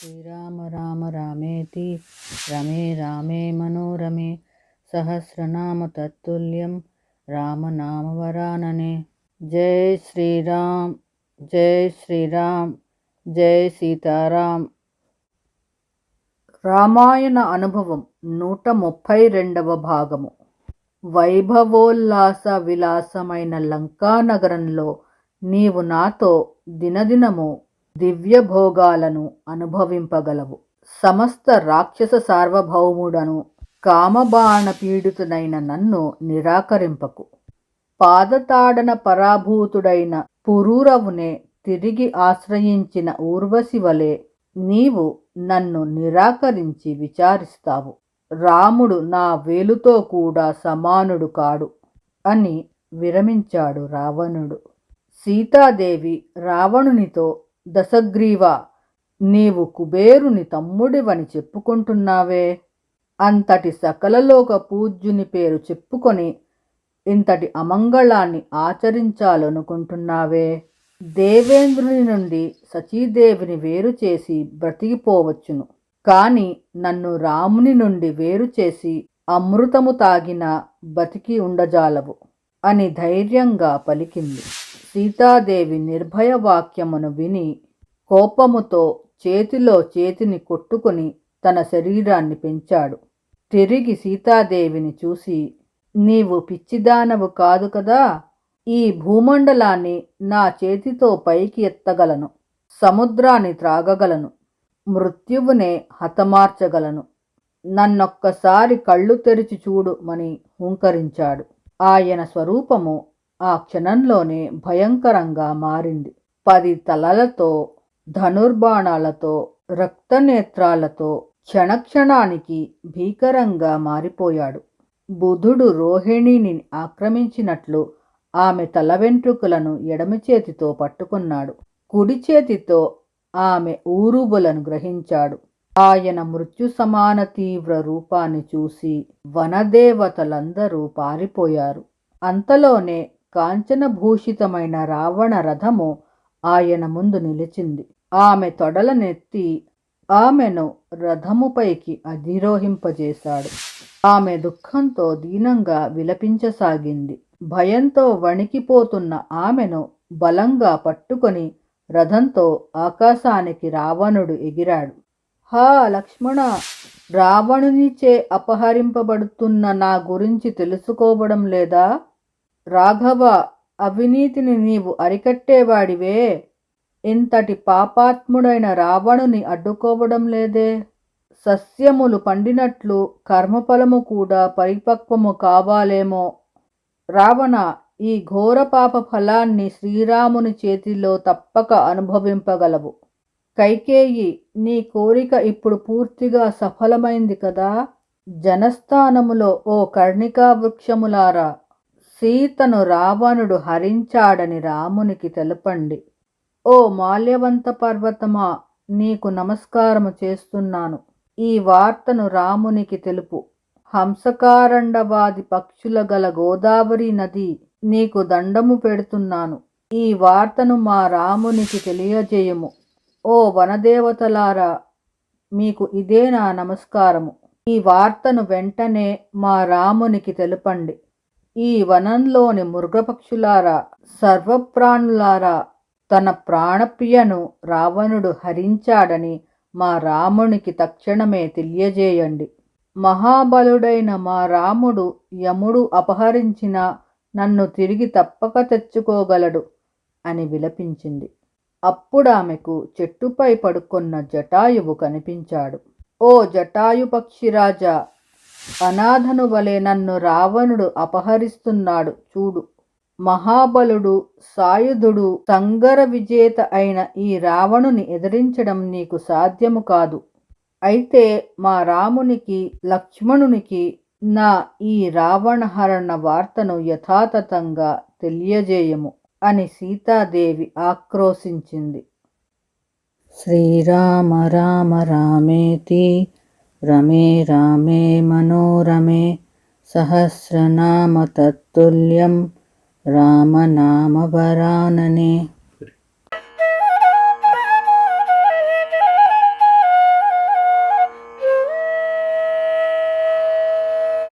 శ్రీరామ రామ రామేతి రమే రామే మనోరమే సహస్రనామ తత్తుల్యం రామనామవరాననే జై శ్రీరామ్ జై శ్రీరామ్ జై సీతారాం రామాయణ అనుభవం నూట ముప్పై రెండవ భాగము వైభవోల్లాస విలాసమైన లంకానగరంలో నీవు నాతో దినదినము దివ్య భోగాలను అనుభవింపగలవు. సమస్త రాక్షస సార్వభౌముడను కామబాణ పీడితుడైన నన్ను నిరాకరింపకు. పాదతాడన పరాభూతుడైన పురూరవునే తిరిగి ఆశ్రయించిన ఊర్వశి వలె నీవు నన్ను నిరాకరించి విచారిస్తావు. రాముడు నా వేలుతో కూడా సమానుడు కాడు అని విరమించాడు రావణుడు. సీతాదేవి రావణునితో దశగ్రీవ నీవు కుబేరుని తమ్ముడివని చెప్పుకుంటున్నావే? అంతటి సకలలోక పూజ్యుని పేరు చెప్పుకొని ఇంతటి అమంగళాన్ని ఆచరించాలనుకుంటున్నావే? దేవేంద్రుని నుండి సచీదేవిని వేరు చేసి బ్రతికిపోవచ్చును. కాని నన్ను రాముని నుండి వేరు చేసి అమృతము తాగిన బతికి ఉండజాలవు అని ధైర్యంగా పలికింది. సీతాదేవి నిర్భయ వాక్యమును విని కోపముతో చేతిలో చేతిని కొట్టుకుని తన శరీరాన్ని పెంచాడు. తిరిగి సీతాదేవిని చూసి నీవు పిచ్చిదానవు కాదు కదా ఈ భూమండలాన్ని నా చేతితో పైకి ఎత్తగలను సముద్రాన్ని త్రాగగలను మృత్యువునే హతమార్చగలను. నన్నొక్కసారి కళ్ళు తెరిచి చూడు మని హుంకరించాడు. ఆయన స్వరూపము ఆ క్షణంలోనే భయంకరంగా మారింది. పది తలలతో ధనుర్బాణాలతో రక్తనేత్రాలతో క్షణక్షణానికి భీకరంగా మారిపోయాడు. బుధుడు రోహిణిని ఆక్రమించినట్లు ఆమె తల వెంట్రుకలను ఎడమ చేతితో పట్టుకున్నాడు. కుడి చేతితో ఆమె ఊరుబులను గ్రహించాడు. ఆయన మృత్యు సమాన తీవ్ర రూపాన్ని చూసి వనదేవతలందరూ పారిపోయారు. అంతలోనే కాంచనభూషితమైన రావణ రథము ఆయన ముందు నిలిచింది. ఆమె తొడలనెత్తి ఆమెను రథముపైకి అధిరోహింపజేశాడు. ఆమె దుఃఖంతో దీనంగా విలపించసాగింది. భయంతో వణికిపోతున్న ఆమెను బలంగా పట్టుకొని రథంతో ఆకాశానికి రావణుడు ఎగిరాడు. హా లక్ష్మణ! రావణునిచే అపహరింపబడుతున్న నా గురించి తెలుసుకోవడం లేదా? రాఘవ అవినీతిని నీవు అరికట్టేవాడివే. ఇంతటి పాపాత్ముడైన రావణుని అడ్డుకోవడం లేదే. సస్యములు పండినట్లు కర్మఫలము కూడా పరిపక్వము కావాలేమో. రావణ ఈ ఘోర పాప ఫలాన్ని శ్రీరాముని చేతిలో తప్పక అనుభవింపగలవు. కైకేయి నీ కోరిక ఇప్పుడు పూర్తిగా సఫలమైంది కదా. జనస్థానములో ఓ కర్ణికా వృక్షములారా సీతను రావణుడు హరించాడని రామునికి తెలపండి. ఓ మాల్యవంత పర్వతమా నీకు నమస్కారము చేస్తున్నాను. ఈ వార్తను రామునికి తెలుపు. హంసకారండవాది పక్షుల గల గోదావరి నది నీకు దండము పెడుతున్నాను. ఈ వార్తను మా రామునికి తెలియజేయము. ఓ వనదేవతలారా మీకు ఇదే నా నమస్కారము. ఈ వార్తను వెంటనే మా రామునికి తెలుపండి. ఈ వనంలోని మృగపక్షులారా సర్వప్రాణులారా తన ప్రాణప్రియను రావణుడు హరించాడని మా రామునికి తక్షణమే తెలియజేయండి. మహాబలుడైన మా రాముడు యముడు అపహరించిన నన్ను తిరిగి తప్పక తెచ్చుకోగలడు అని విలపించింది. అప్పుడామెకు చెట్టుపై పడుకున్న జటాయువు కనిపించాడు. ఓ జటాయు పక్షిరాజా అనాథను వలె నన్ను రావణుడు అపహరిస్తున్నాడు. చూడు మహాబలుడు సాయుధుడు సంగర విజేత అయిన ఈ రావణుని ఎదిరించడం నీకు సాధ్యము కాదు. అయితే మా రామునికి లక్ష్మణునికి నా ఈ రావణహరణ వార్తను యథాతథంగా తెలియజేయము అని సీతాదేవి ఆక్రోశించింది. శ్రీరామ రామ రామేతి రమే రామే మనోరమే సహస్రనామ తత్తుల్యం రామనామవరాననే